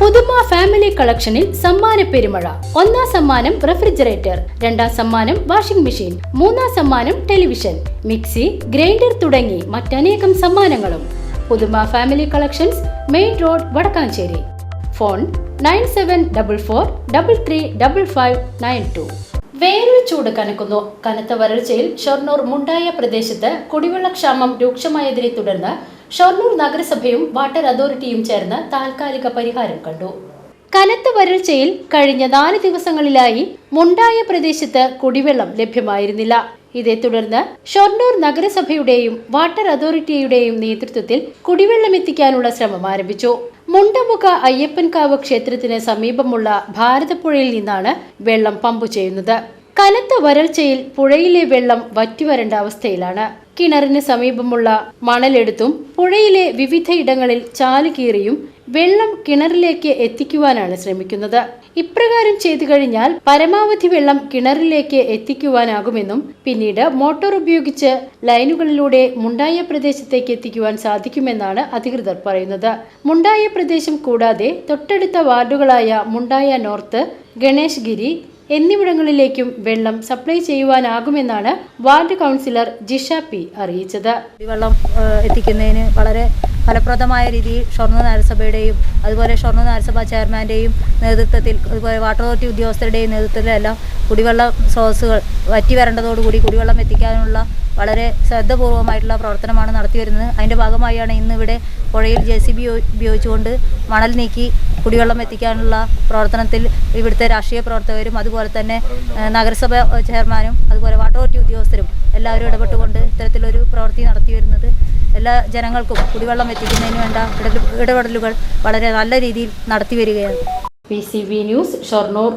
പുതുമ ഫാമിലി കളക്ഷനിൽ സമ്മാന പെരുമഴ. ഒന്നാം സമ്മാനം റെഫ്രിജറേറ്റർ രണ്ടാം സമ്മാനം വാഷിംഗ് മെഷീൻ മൂന്നാം സമ്മാനം ടെലിവിഷൻ മിക്സി ഗ്രൈൻഡർ തുടങ്ങി മറ്റനേകം സമ്മാനങ്ങളും. Puthuma family collections main road Vadakkanchery. Phone nine seven double four double three double five nine two. വേനൽ ചൂട് കനക്കുന്നു. കനത്ത വരൾച്ചയിൽ ഷൊർണൂർ മുണ്ടായ പ്രദേശത്ത് കുടിവെള്ളക്ഷാമം രൂക്ഷമായതിനെ തുടർന്ന് ഷൊർണൂർ നഗരസഭയും വാട്ടർ അതോറിറ്റിയും ചേർന്ന് താൽക്കാലിക പരിഹാരം കണ്ടു. കനത്ത വരൾച്ചയിൽ കഴിഞ്ഞ നാല് ദിവസങ്ങളിലായി മുണ്ടായ പ്രദേശത്ത് കുടിവെള്ളം ലഭ്യമായിരുന്നില്ല. ഇതേ തുടർന്ന് ഷൊർണൂർ നഗരസഭയുടെയും വാട്ടർ അതോറിറ്റിയുടെയും നേതൃത്വത്തിൽ കുടിവെള്ളം എത്തിക്കാനുള്ള ശ്രമം ആരംഭിച്ചു. മുണ്ടമുഖ അയ്യപ്പൻകാവ് ക്ഷേത്രത്തിന് സമീപമുള്ള ഭാരതപ്പുഴയിൽ നിന്നാണ് വെള്ളം പമ്പ് ചെയ്യുന്നത്. കനത്ത വരൾച്ചയിൽ പുഴയിലെ വെള്ളം വറ്റിവരേണ്ട അവസ്ഥയിലാണ്. കിണറിന് സമീപമുള്ള മണലെടുത്തും പുഴയിലെ വിവിധയിടങ്ങളിൽ ചാലുകീറിയും വെള്ളം കിണറിലേക്ക് എത്തിക്കുവാനാണ് ശ്രമിക്കുന്നത്. ഇപ്രകാരം ചെയ്തു കഴിഞ്ഞാൽ പരമാവധി വെള്ളം കിണറിലേക്ക് എത്തിക്കുവാനാകുമെന്നും പിന്നീട് മോട്ടോർ ഉപയോഗിച്ച് ലൈനുകളിലൂടെ മുണ്ടായ പ്രദേശത്തേക്ക് എത്തിക്കുവാൻ സാധിക്കുമെന്നാണ് അധികൃതർ പറയുന്നത്. മുണ്ടായ പ്രദേശം കൂടാതെ തൊട്ടടുത്ത വാർഡുകളായ മുണ്ടായ നോർത്ത് ഗണേഷ് ഗിരി എന്നിവിടങ്ങളിലേക്കും വെള്ളം സപ്ലൈ ചെയ്യുവാനാകുമെന്നാണ് വാർഡ് കൗൺസിലർ ജിഷ പി അറിയിച്ചത്. വെള്ളം എത്തിക്കുന്നതിന് വളരെ ഫലപ്രദമായ രീതിയിൽ ഷൊർണൂർ നഗരസഭയുടെയും അതുപോലെ ഷൊർണൂർ നഗരസഭാ ചെയർമാന്റെയും നേതൃത്വത്തിൽ അതുപോലെ വാട്ടർ അതോറിറ്റി ഉദ്യോഗസ്ഥരുടെയും നേതൃത്വത്തിലെല്ലാം കുടിവെള്ള സ്രോതസ്സുകൾ വറ്റി വരേണ്ടതോടുകൂടി കുടിവെള്ളം എത്തിക്കാനുള്ള വളരെ ശ്രദ്ധപൂർവമായിട്ടുള്ള പ്രവർത്തനമാണ് നടത്തി വരുന്നത്. അതിന്റെ ഭാഗമായാണ് ഇന്ന് ഇവിടെ പുഴയിൽ ജെ സി ബി ഉപയോഗിച്ചുകൊണ്ട് മണൽ നീക്കി കുടിവെള്ളം എത്തിക്കാനുള്ള പ്രവർത്തനത്തിൽ ഇവിടുത്തെ രാഷ്ട്രീയ പ്രവർത്തകരും അതുപോലെ തന്നെ നഗരസഭ ചെയർമാനും അതുപോലെ വാട്ടർ അതോറിറ്റി ഉദ്യോഗസ്ഥരും എല്ലാവരും ഇടപെട്ടുകൊണ്ട് ഇത്തരത്തിലൊരു പ്രവൃത്തി നടത്തി വരുന്നത്. എല്ലാ ജനങ്ങൾക്കും കുടിവെള്ളം എത്തിക്കുന്നതിന് വേണ്ട ഇടപെടലുകൾ വളരെ നല്ല രീതിയിൽ നടത്തി വരികയാണ്. P C B news Shoranur.